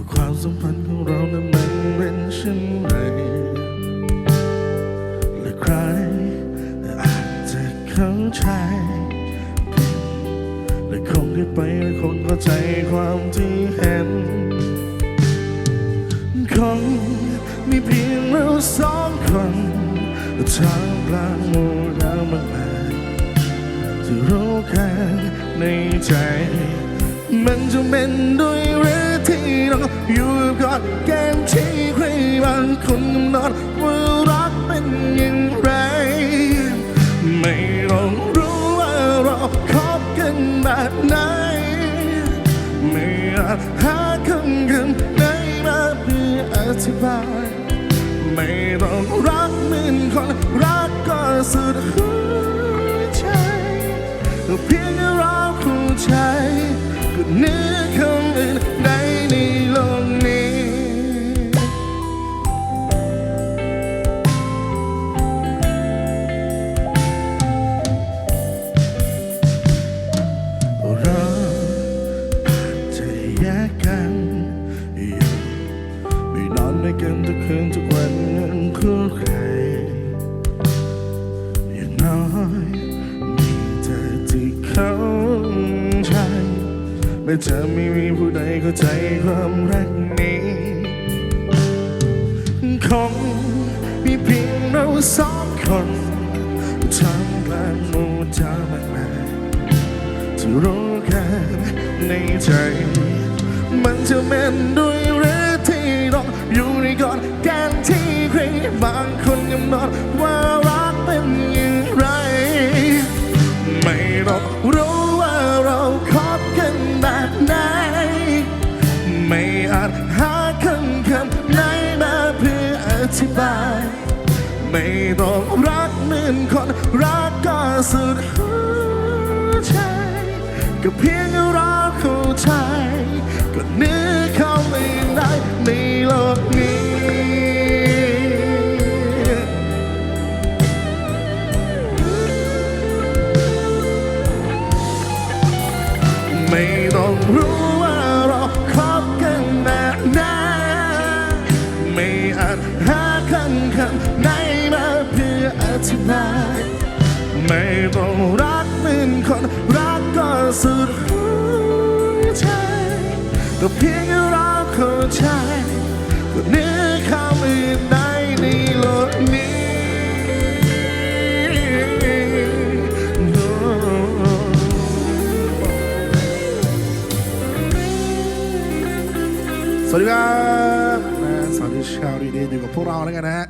าความสัมพันธ์ของเรานั้นมันเป็นเช่นไรและใครอาจจะเข้าใจและคงที่ไปและคงเข้าใจความที่เห็นคงมีเพียงเราสองคนทางกลางโมู่น้มากมายที่รู้กันในใจ มันจะเป็นด้วยเรือ เราอยู่กับเกมที่ใครบางคนกำหนดว่ารักเป็นอย่างไร ไม่ต้องรู้ว่าเราคบกันแบบไหน ไม่อาจหาคำคำไหนมาเพื่ออธิบาย ไม่ต้องรักเหมือนคนรักก็สุดหัว วันเหมือนคู่ใคร อย่างน้อยมีเธอที่เข้าใจไม่จะไม่มีผู้ใดเข้าใจความรักนี้ คงมีเพียงเราสองคนทำกลางหมู่เจ้ามากมายที่รู้แค่ในใจ มันจะเป็นด้วย นกำหนว่ารักเป็นอย่างไร ไม่ต้องรู้ว่าเราคบกันแบบไหน ไม่อาจหาคำคำไหนมาเพื่ออธิบาย ไม่ต้องรักเหมือนคนรักก็สุดหัวใจก็เพียงเราเข้าใจก็นึกเขาไม่ได้ในโลกนี้ ไม่ต้องรู้ว่าเราคบกันแบบไหนไม่อาจหาคำคำไหนมาเพื่ออธิบาย ไม่ต้องรักเหมือนคนรักก็สุดหัวใจก็เพียงเราเข้าใจก็นึกคำอื่นใดในโลกนี้ สวัสดีครับนะสวัสดีชาวดีเดย์อยู่กับพวกเราแล้วกันนะฮะ